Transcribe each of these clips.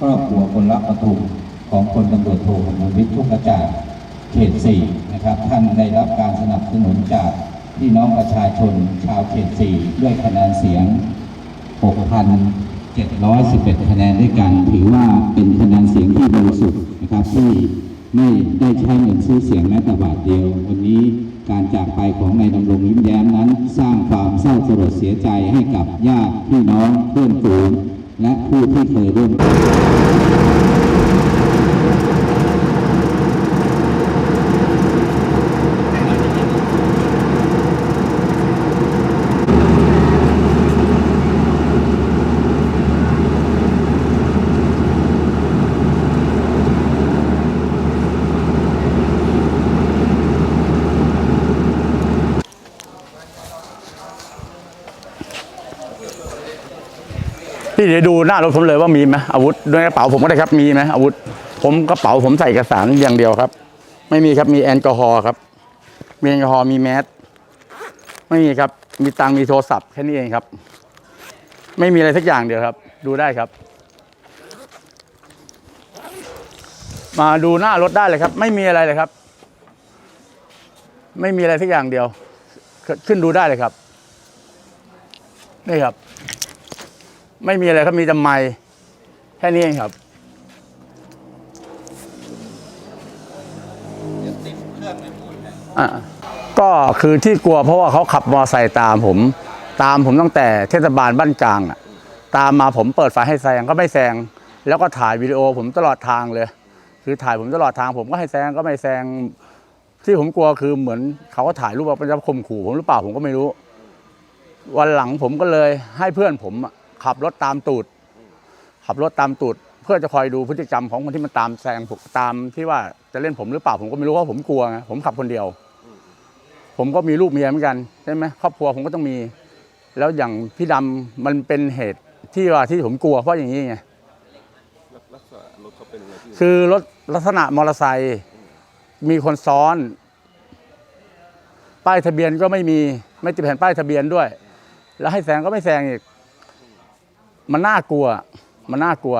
ครอบครัวคนรักปทุมของพลตำรวจโทคำนวิทย์ทุกกระจ่างเขตสี่นะครับ ท่านได้รับการสนับสนุนจากพี่น้องประชาชนชาวเขตสี่ด้วยคะแนนเสียง 6,711 คะแนนด้วยกัน ถือว่าเป็นคะแนนเสียงที่บริสุทธิ์นะครับที่ไม่ได้ใช้เงินซื้อเสียงแม้แต่บาทเดียว วันนี้การจากไปของนายดำรงยิ้มแย้มนั้น สร้างความเศร้าสลดเสียใจให้กับญาติพี่น้องเพื่อนฝูง และผู้ที่เคยร่วม พี่เดี๋ยวดูหน้ารถผมเลยว่ามีไหมอาวุธด้วยกระเป๋าผมก็ได้ครับมีไหมอาวุธ ผมกระเป๋าผมใส่เอกสารอย่างเดียวครับ ไม่มีครับมีแอลกอฮอล์ครับ มีแอลกอฮอล์มีแมสไม่มีครับ มีตังมีโทรศัพท์แค่นี้เองครับ ไม่มีอะไรสักอย่างเดียวครับ ดูได้ครับ มาดูหน้ารถได้เลยครับ ไม่มีอะไรเลยครับ ไม่มีอะไรสักอย่างเดียว ขึ้นดูได้เลยครับนี่ครับ ไม่มีอะไรครับมีแต่ไม้แค่นี้เองครับอะก็คือที่กลัวเพราะว่าเขาขับมอไซค์ตามผม ตามผมตั้งแต่เทศบาลบ้านกลางอะตามมาผมเปิดไฟให้แซงก็ไม่แซง แล้วก็ถ่ายวิดีโอผมตลอดทางเลย คือถ่ายผมตลอดทาง ผมก็ให้แซงก็ไม่แซง ที่ผมกลัวคือเหมือนเขาก็ถ่ายรูปว่าเป็นจะข่มขู่ผมหรือเปล่าผมก็ไม่รู้ วันหลังผมก็เลยให้เพื่อนผมอะ ขับรถตามตูด ขับรถตามตูด เพื่อจะคอยดูพฤติกรรมของคนที่มันตามแซงผมตามที่ว่าจะเล่นผมหรือเปล่าผมก็ไม่รู้ว่าผมกลัวไงผมขับคนเดียว ผมก็มีลูกเมียเหมือนกันใช่ไหมครอบครัวผมก็ต้องมี แล้วอย่างพี่ดำมันเป็นเหตุที่ว่าที่ผมกลัวเพราะอย่างนี้ไงลักษณะรถเขาเป็นยังไงพี่คือรถลักษณะมอเตอร์ไซค์มีคนซ้อน ป้ายทะเบียนก็ไม่มีไม่ติดแผ่นป้ายทะเบียนด้วย แล้วให้แซงก็ไม่แซงอีก มันน่ากลัว มันน่ากลัว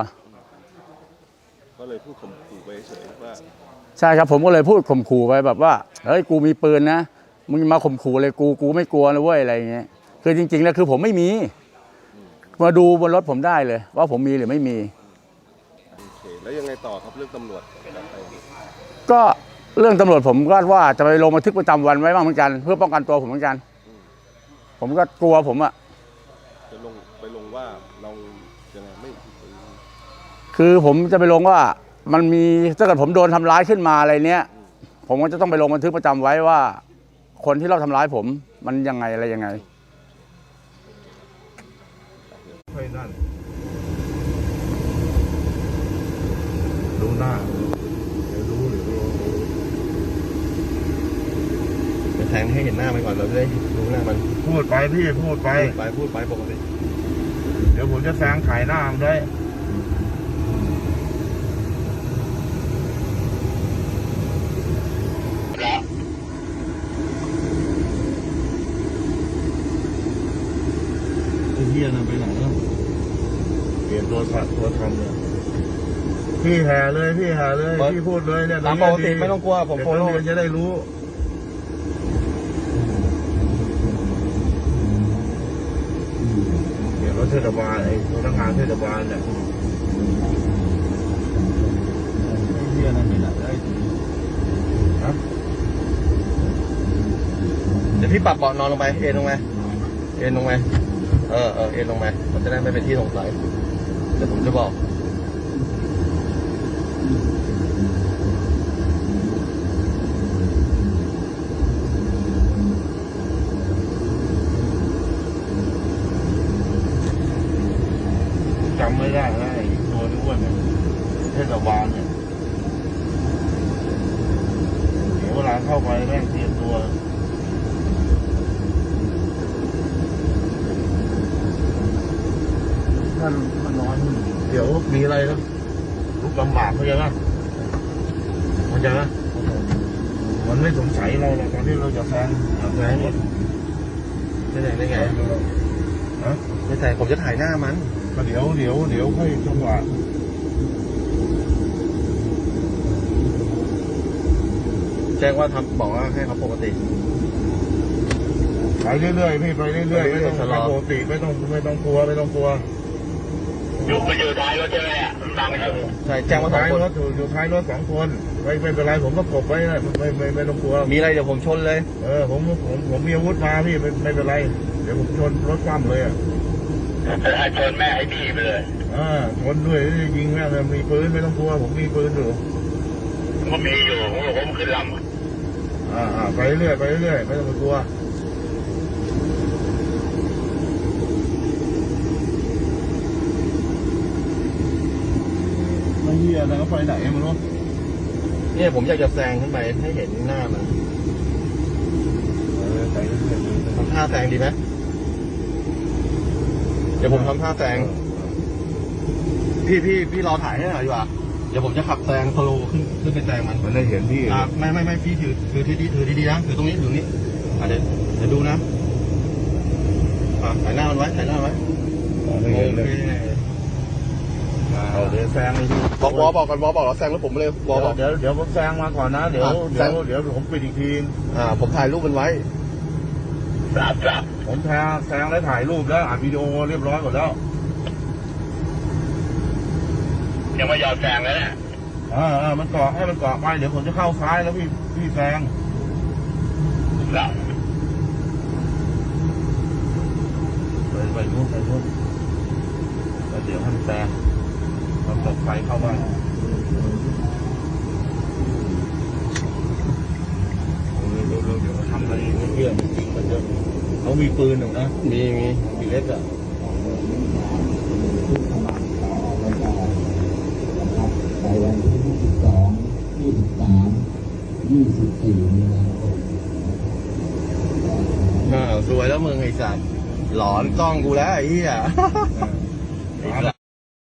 ก็เลยพูดข่มขู่ไปเฉยๆว่าใช่ครับผมก็เลยพูดข่มขู่ไปแบบว่าเฮ้ยกูมีปืนนะมึงมาข่มขู่เลยกูกูไม่กลัวนะเว้ยอะไรอย่างเงี้ยคือจริง ๆ แล้วคือผมไม่มี มาดูบนรถผมได้เลย ว่าผมมีหรือไม่มี โอเคแล้วยังไงต่อครับเรื่องตำรวจกลับไปก็เรื่องตำรวจผมก็ว่าจะไปลงบันทึกประจำวันไว้บ้างเหมือนกัน เพื่อป้องกันตัวผมเหมือนกัน ผมก็กลัวผมอะ จะลงไปลงว่าเรายังไงไม่คือผมจะไปลงว่ามันมีถ้าเกิดผมโดนทำร้ายขึ้นมาอะไรเนี้ย ผมก็จะต้องไปลงบันทึกประจำไว้ว่า คนที่เราทำร้ายผมมันยังไงอะไรยังไง ค่อยนั่นรู้หน้าเดี๋ยวรู้หรือรู้ จะแทง ให้เห็นหน้ามันก่อนเราจะได้รู้หน้ามันพูดไปพี่พูดไป พูดไปพูดไปปกติเดี๋ยวผมจะแซงขายหน้ามันได้ไอ้เฮียนั่นไปไหนแล้วเปลี่ยนตัวสัตว์ตัวทำเลยพี่แห่เลยพี่แห่เลยพี่พูดเลยเนี่ยตามปกติไม่ต้องกลัวผมเด็กโฟนักโล่เรียนจะได้รู้ เดี๋ยว รถเทศบาลไอ้พนักงานเทศบาลเนี่ยเหี้ยนั่นไม่ได้ไอ้ฮะเดี๋ยวพี่ปรับเบาะนอนลงไปเอ็นลงไปเอ็นลงไปเออเออเอ็นลงไปมันจะได้ไม่เป็นที่สงสัยเดี๋ยวผมจะบอก จำไม่ได้แล้วไอ้ตัวอ้วนเนี่ยเทศบาลเนี่ย เดี๋ยวเวลาเข้าไปแม่งเตรียมตัวท่านมันนอนเดี๋ยวมีอะไรแล้วลุกลำบากเข้าใจไหมเข้าใจไหมมันไม่สงสัยเราหรอกตอนที่เราจะแซงจะแซงรถได้ไงได้ไงฮะไม่ใช่ผมจะถ่ายหน้ามันก็เดี๋ยวเดี๋ยวเดี๋ยวค่อยจังหวะ แจ้งว่าทำบอกว่าให้เขาปกติ ไปเรื่อยๆพี่ไปเรื่อยๆไม่ต้องชะลอทำปกติไม่ต้องไม่ต้องกลัวไม่ต้องกลัวอยู่มาอยู่ท้ายรถใช่ไหมอะฟังอยู่ใช่แจ้งว่าสองท้ายคนรถอยู่อยู่ท้ายรถสองคนไม่ไม่เป็นไรผมก็กบไว้นะไม่ไม่ไม่ต้องกลัวมีอะไรเดี๋ยวผมชนเลย เออผมผมผมมีอาวุธมาพี่ไม่ไม่เป็นไร เดี๋ยวผมชนรถคว่ำเลยอะถ้าชนแม่ให้พี่ไปเลยอ่าชนด้วยยิงแม่งเลยมีปืนไม่ต้องกลัวผมมีปืนอยู่ ผมก็มีอยู่ผมบอกผมขึ้นลำ อ่าอ่าไปเรื่อยไปเรื่อยไม่ต้องไปกลัวไม่เหี้ยแล้วก็ไปไหนไมันรู้เนี่ยผมอยากจะแซงขึ้นไปให้เห็นหน้ามันเออไปเรื่อยๆทำท่าแซงดีไหมเดี๋ยวผมทำท่าแซงพี่พี่พี่รอถ่ายให้หน่อยดีกว่า เดี๋ยวผมจะขับแซงสโลว์ขึ้นขึ้นไปแซงมันมันได้เห็นพี่อ่าไม่ไม่ไม่พี่ถือถือที่ดีถือดีๆนะถือตรงนี้ถือตรงนี้อะเดี๋ยวเดี๋ยวดูนะอ่าถ่ายหน้ามันไว้ถ่ายหน้ามันไว้ได้โอเห็นเลย เคอ่าเอาเดี๋ยวแซงเลยพี่บอกวอบอกกันวอบอกเราแซงแล้วผมเลยวอบอก เดี๋ยวเดี๋ยวผมแซงมาก่อนนะเดี๋ยวอะแซเดี๋ยวงเดี๋ยวผมปิดอีกทีอ่าผมถ่ายรูปมันไว้ทราบทราบผมแซงแซงแล้วถ่ายรูปแล้วอัดวิดีโอเรียบร้อยหมดแล้ว ยังไม่ยอมแซงแล้วเนี่ยอ่าอ่ามันเกาะให้มันเกาะไปเดี๋ยวผมจะเข้าซ้ายแล้วพี่พี่แซงครับไปไปนู่นไปนู่นแล้วเดี๋ยวให้มันแซงมันตกไฟเข้าบ้านเร็วๆเร็วๆเดี๋ยวเขาทำอะไรไม่เชื่อมันจริงมันเยอะเขามีปืนอยู่นะมีมีมีเล็กอะ 24มีนาคมอ่าสวยแล้วมึงไอ้สัตว์หลอนกล้องกูแล้วไอ้เหี้ยอ่า